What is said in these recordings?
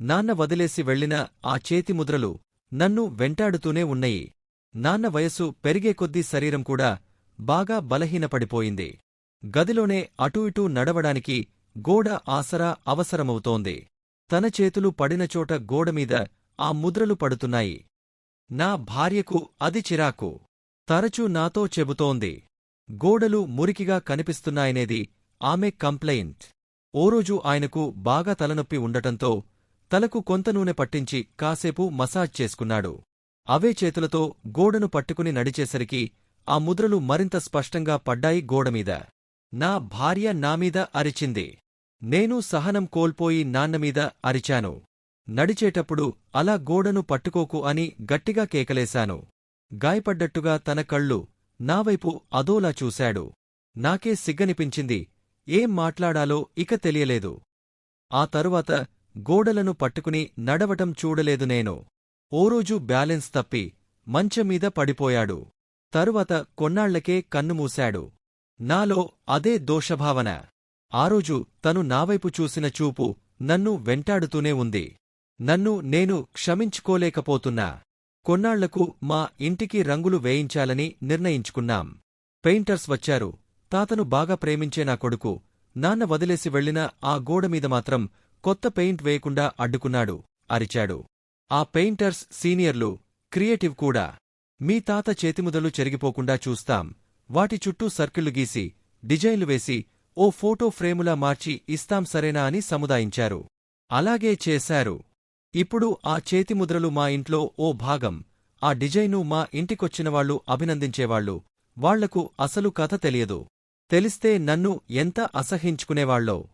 నాన్న వదిలేసి వెళ్ళిన ఆ చేతి ముద్రలు నన్ను వెంటాడుతూనే ఉన్నాయి. నాన్న వయసు పెరిగే కొద్దీ శరీరం కూడా బాగా బలహీనపడిపోయింది. గదిలోనే అటూ ఇటూ నడవడానికి గోడ ఆసరా అవసరమవుతోంది. తన చేతులు పడినచోట గోడమీద ఆ ముద్రలు పడుతున్నాయి. నా భార్యకు అది చిరాకు. తరచూ నాతో చెబుతోంది. గోడలు మురికిగా కనిపిస్తున్నాయనేది ఆమె కంప్లైంట్. ఓ ఆయనకు బాగా తలనొప్పి ఉండటంతో తలకు కొంత నూనె పట్టించి కాసేపు మసాజ్ చేసుకున్నాడు. అవే చేతులతో గోడను పట్టుకుని నడిచేసరికి ఆ ముద్రలు మరింత స్పష్టంగా పడ్డాయి గోడమీద నా భార్య నామీద అరిచింది. నేను సహనం కోల్పోయి నాన్నమీద అరిచాను. నడిచేటప్పుడు అలా గోడను పట్టుకోకు అని గట్టిగా కేకలేశాను. గాయపడ్డట్టుగా తన కళ్ళు నావైపు అదోలా చూశాడు. నాకే సిగ్గనిపించింది. ఏం మాట్లాడాలో ఇక తెలియలేదు. ఆ తరువాత గోడలను పట్టుకుని నడవటం చూడలేదు నేను. ఓరోజు బ్యాలెన్స్ తప్పి మంచమీద పడిపోయాడు. తరువాత కొన్నాళ్ళకే కన్నుమూశాడు నాలో అదే దోషభావన. ఆరోజు తను నావైపు చూసిన చూపు నన్ను వెంటాడుతూనే ఉంది. నన్ను నేను క్షమించుకోలేకపోతున్నా. కొన్నాళ్ళకు మా ఇంటికి రంగులు వేయించాలని నిర్ణయించుకున్నాం. పెయింటర్స్ వచ్చారు. తాతను బాగా ప్రేమించే నా కొడుకు. నాన్న వదిలేసి వెళ్ళిన ఆ గోడమీద మాత్రం కొత్త పెయింట్ వేయకుండా అడ్డుకున్నాడు అరిచాడు. ఆ పెయింటర్స్ సీనియర్లు క్రియేటివ్ కూడా. మీ తాత చేతిముదలు చెరిగిపోకుండా చూస్తాం. వాటి చుట్టూ సర్కిళ్ళు గీసి డిజైన్లు వేసి ఓ ఫోటో ఫ్రేములా మార్చి ఇస్తాం సరేనా అని సముదాయించారు. అలాగే చేశారు. ఇప్పుడు ఆ చేతిముద్రలు మా ఇంట్లో ఓ భాగం. ఆ డిజైను మా ఇంటికొచ్చినవాళ్ళు అభినందించేవాళ్ళు వాళ్ళకు అసలు కథ తెలియదు. తెలిస్తే నన్ను ఎంత అసహించుకునేవాళ్ళో.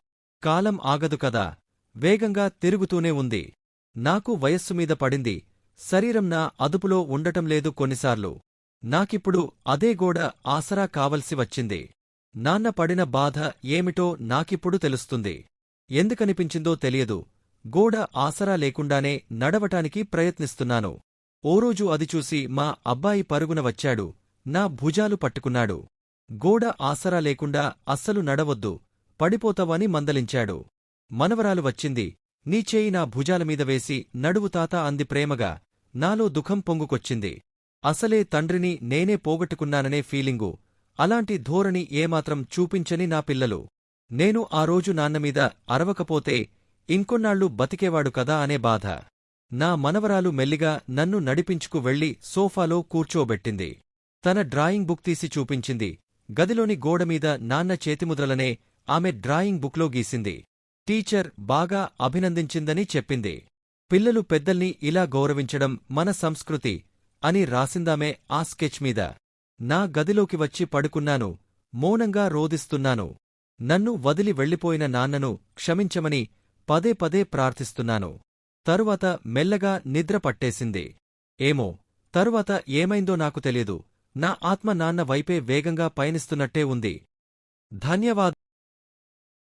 కాలం ఆగదు కదా. వేగంగా తిరుగుతూనే ఉంది. నాకు వయస్సుమీద పడింది. శరీరం నా అదుపులో ఉండటం లేదు కొన్నిసార్లు. నాకిప్పుడు అదే గోడ ఆసరా కావలసి వచ్చింది. నాన్న పడిన బాధ ఏమిటో నాకిప్పుడు తెలుస్తుంది. ఎందుకనిపించిందో తెలియదు. గోడ ఆసరా లేకుండానే నడవటానికి ప్రయత్నిస్తున్నాను. ఓ రోజు అది చూసి మా అబ్బాయి పరుగున వచ్చాడు. నా భుజాలు పట్టుకున్నాడు. గోడ ఆసరా లేకుండా అస్సలు నడవద్దు. పడిపోతావని మందలించాడు. మనవరాలు వచ్చింది. నీ చేయి నా భుజాలమీద వేసి నడువు తాత అంది ప్రేమగా. నాలో దుఃఖం పొంగుకొచ్చింది. అసలే తండ్రిని నేనే పోగొట్టుకున్నాననే ఫీలింగు. అలాంటి ధోరణి ఏమాత్రం చూపించని నా పిల్లలు. నేను ఆ రోజు నాన్నమీద అరవకపోతే ఇంకొన్నాళ్ళు బతికేవాడు కదా అనే బాధ. నా మనవరాలు మెల్లిగా నన్ను నడిపించుకు వెళ్ళి సోఫాలో కూర్చోబెట్టింది. తన డ్రాయింగ్ బుక్ తీసి చూపించింది. గదిలోని గోడమీద నాన్న చేతిముద్రలనే ఆమె డ్రాయింగ్ బుక్లో గీసింది. టీచర్ బాగా అభినందించిందని చెప్పింది. పిల్లలు పెద్దల్ని ఇలా గౌరవించడం మన సంస్కృతి అని రాసిందామే ఆ స్కెచ్ మీద. నా గదిలోకి వచ్చి పడుకున్నాను మౌనంగా రోదిస్తున్నాను నన్ను వదిలి వెళ్ళిపోయిన నాన్నను క్షమించమని పదే పదే ప్రార్థిస్తున్నాను. తరువాత మెల్లగా నిద్ర పట్టేసింది. ఏమో తరువాత ఏమైందో నాకు తెలియదు నా ఆత్మ నాన్న వైపే వేగంగా పయనిస్తున్నట్టే ఉంది. ధన్యవాద